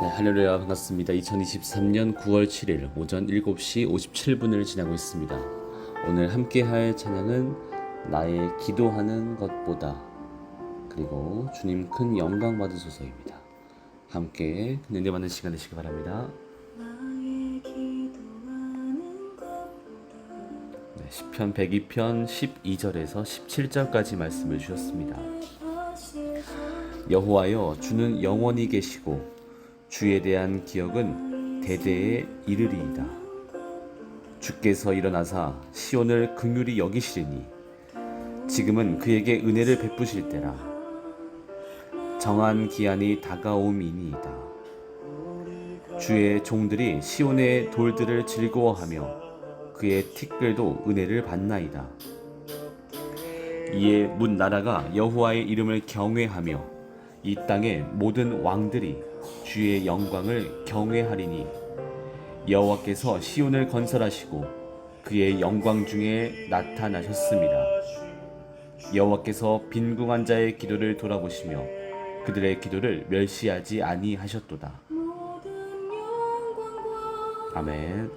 네, 할렐루야 반갑습니다. 2023년 9월 7일 오전 7시 57분을 지나고 있습니다. 오늘 함께 할 찬양은 나의 기도하는 것보다 그리고 주님 큰 영광 받으소서입니다. 함께 은혜 받는 시간 되시기 바랍니다. 나의 기도하는 것보다 네, 시편 102편 12절에서 17절까지 말씀을 주셨습니다. 여호와여 주는 영원히 계시고 주에 대한 기억은 대대에 이르리이다. 주께서 일어나사 시온을 긍휼히 여기시리니 지금은 그에게 은혜를 베푸실 때라. 정한 기한이 다가옴이니이다. 주의 종들이 시온의 돌들을 즐거워하며 그의 티끌도 은혜를 받나이다. 이에 문 나라가 여호와의 이름을 경외하며 이 땅의 모든 왕들이 주의 영광을 경외하리니 여호와께서 시온을 건설하시고 그의 영광 중에 나타나셨습니다. 여호와께서 빈궁한 자의 기도를 돌아보시며 그들의 기도를 멸시하지 아니하셨도다. 아멘.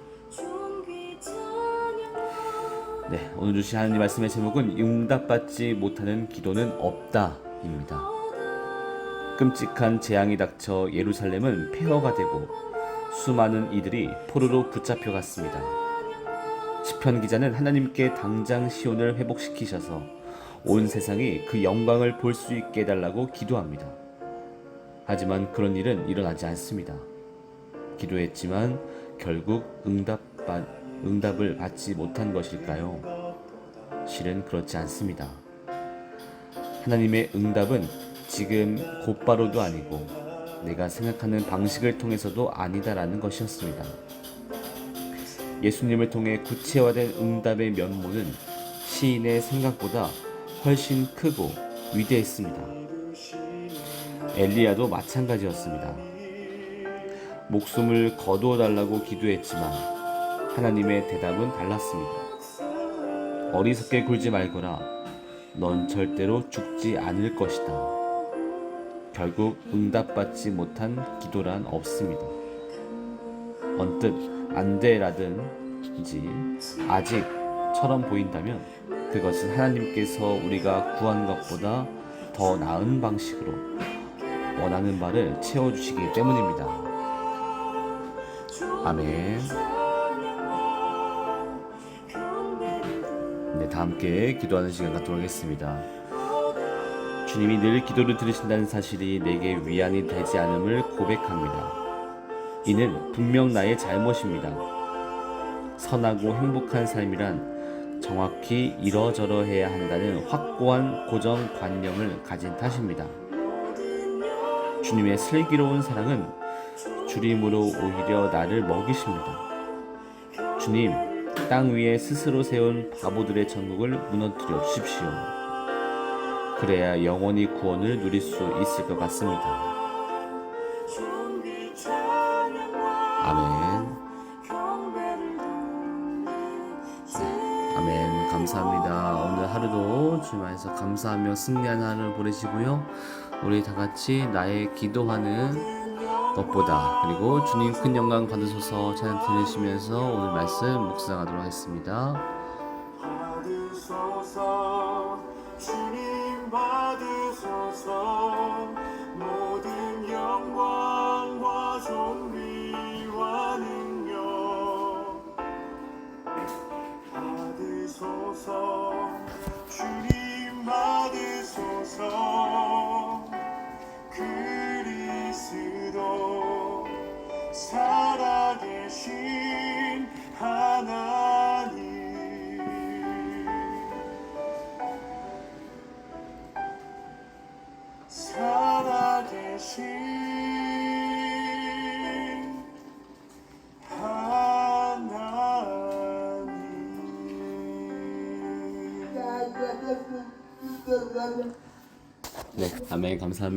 네, 오늘 주신 하나님 말씀의 제목은 응답받지 못하는 기도는 없다입니다. 끔찍한 재앙이 닥쳐 예루살렘은 폐허가 되고 수많은 이들이 포로로 붙잡혀 갔습니다. 시편 기자는 하나님께 당장 시온을 회복시키셔서 온 세상이 그 영광을 볼 수 있게 해달라고 기도합니다. 하지만 그런 일은 일어나지 않습니다. 기도했지만 결국 응답 응답을 받지 못한 것일까요? 실은 그렇지 않습니다. 하나님의 응답은 지금 곧바로도 아니고 내가 생각하는 방식을 통해서도 아니다라는 것이었습니다. 예수님을 통해 구체화된 응답의 면모는 시인의 생각보다 훨씬 크고 위대했습니다. 엘리야도 마찬가지였습니다. 목숨을 거두어 달라고 기도했지만 하나님의 대답은 달랐습니다. 어리석게 굴지 말거라. 넌 절대로 죽지 않을 것이다. 결국 응답받지 못한 기도란 없습니다. 언뜻 안 돼라든지 아직처럼 보인다면 그것은 하나님께서 우리가 구한 것보다 더 나은 방식으로 원하는 바를 채워주시기 때문입니다. 아멘. 네, 다 함께 기도하는 시간 갖도록 하겠습니다. 주님이 늘 기도를 들으신다는 사실이 내게 위안이 되지 않음을 고백합니다. 이는 분명 나의 잘못입니다. 선하고 행복한 삶이란 정확히 이러저러 해야 한다는 확고한 고정관념을 가진 탓입니다. 주님의 슬기로운 사랑은 주림으로 오히려 나를 먹이십니다. 주님, 땅 위에 스스로 세운 바보들의 천국을 무너뜨려 주십시오. 그래야 영원히 구원을 누릴 수 있을 것 같습니다. 아멘. 아멘. 감사합니다. 오늘 하루도 주님 안에서 감사하며 승리하는 하루 보내시고요. 우리 다 같이 나의 기도하는 것보다 그리고 주님 큰 영광 받으소서 찬양 들으시면서 오늘 말씀 묵상하도록 하겠습니다. 주님 받으소서. 모든 영광과 존귀와 능력 받으소서. 주님 받으소서. 그리스도 살아계신 네, 아멘. 감사합니다.